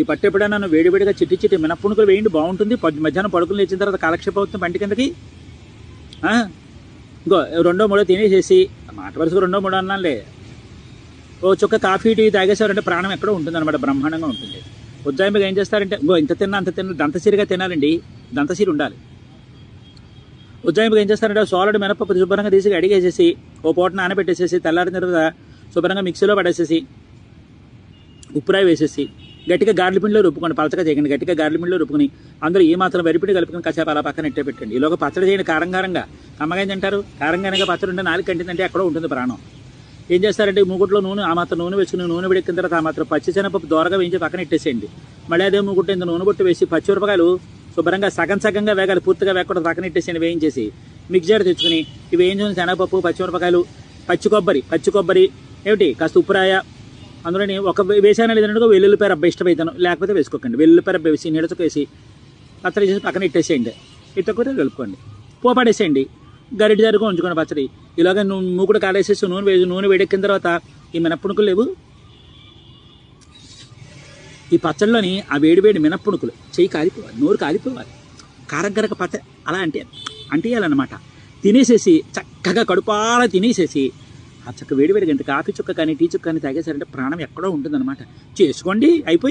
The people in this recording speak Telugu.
ఈ పట్టు ఎప్పుడైనా నన్ను వేడివేడిగా చిట్టి చిట్టి మినప్పునుకులు వేయండి బాగుంటుంది. మధ్యాహ్నం పడుకుని లేచిన తర్వాత కాలక్షేపం అవుతుంది పంటి కిందకి ఇంకో రెండో మూడో తినేసేసి మాట వరుసగా రెండో మూడో అన్నానులే. ఓ చుక్క కాఫీ టీ తాగేసారంటే ప్రాణం ఎక్కడో ఉంటుంది అనమాట బ్రహ్మాండంగా ఉంటుంది. ఉజ్జాయింపుగా ఏం చేస్తారంటే ఇంకో ఇంత తిన్నా అంత తిన్న దంతసిరిగా తినాలండి. దంతసిరి ఉండాలి. ఉజ్జాయింపుగా ఏం చేస్తారంటే సోలడ్ మినపప్పు శుభ్రంగా తీసి అడిగేసేసి ఓ పూట నానబెట్టేసేసి తెల్లారిన తర్వాత శుభ్రంగా మిక్సీలో పడేసేసి ఉప్పురాయి వేసేసి గట్టిగా గార్లి పిండిలో రుబ్బుకోండి పలచగా చేయకండి గట్టిగా గార్లి పిండిలో రుబ్బుకొని అందరూ ఈ మాత్రం వరిపిండి కలుపుకొని కాసేపు అలా పక్కన ఇట్టే పెట్టండి. ఈలోగా పచ్చడి చేయండి కారంగారంగా కమ్మగా తింటారు? కారంగారంగా పచ్చడి ఉంటే నాలుగు కంటిందంటే ఎక్కడో ఉంటుంది ప్రాణం. ఏం చేస్తారంటే మూగుట్లో నూనె ఆ మాత్రం నూనె వేసుకుని నూనె వేడెక్కిన తర్వాత ఆ మాత్రం పచ్చి శనగపప్పు దోరగా వేయించి పక్కన ఇట్టేసేయండి మళ్ళీ అదే మూగుట్లో ఇంత నూనె బొట్టు వేసి పచ్చిమిరపకాయలు శుభ్రంగా సగం సగంగా వేగాలి పూర్తిగా వేయకుండా పక్కన ఇట్టేసేయండి వేయించేసి మిక్సర్ తెచ్చుకుని ఇవి వేయించుకుని శనగపప్పు పచ్చిమిరపకాయలు పచ్చి కొబ్బరి పచ్చి కొబ్బరి ఏమిటి? కాస్త ఉప్పురాయ అందులోని ఒక వేసానా లేదంటే వెల్లుల్లిపాయ రబ్బ ఇష్టమైతాను లేకపోతే వేసుకోకండి. వెల్లుల్లిపాయ రబ్బ వేసి నీడతో వేసి పచ్చడి చేసి పక్కన ఇట్టేసేయండి. ఇట్టకపోతే కలుపుకోండి. పోపడేసేయండి. గరిటి జరుగు ఉంచుకోండి పచ్చడి. ఇలాగ నూ మూకుడు కాలేసేసి నూనె వేసి నూనె వేడెక్కిన తర్వాత ఈ మినప్పుణుకులు లేవు. ఈ పచ్చడిలోని ఆ వేడి వేడి మినప్పుణుకులు చెయ్యి కాలిపోవాలి నోరు కాలిపోవాలి. కారం పచ్చ అలా అంటే అంటేయాలన్నమాట. తినేసేసి చక్కగా కడుపాల తినేసేసి ఆ చక్క వేడి వేడిగా ఇంత కాఫీ చుక్క కానీ టీ చుక్క కానీ తాగేశారంటే ప్రాణం ఎక్కడో ఉంటుందన్నమాట. చేసుకోండి అయిపోయింది.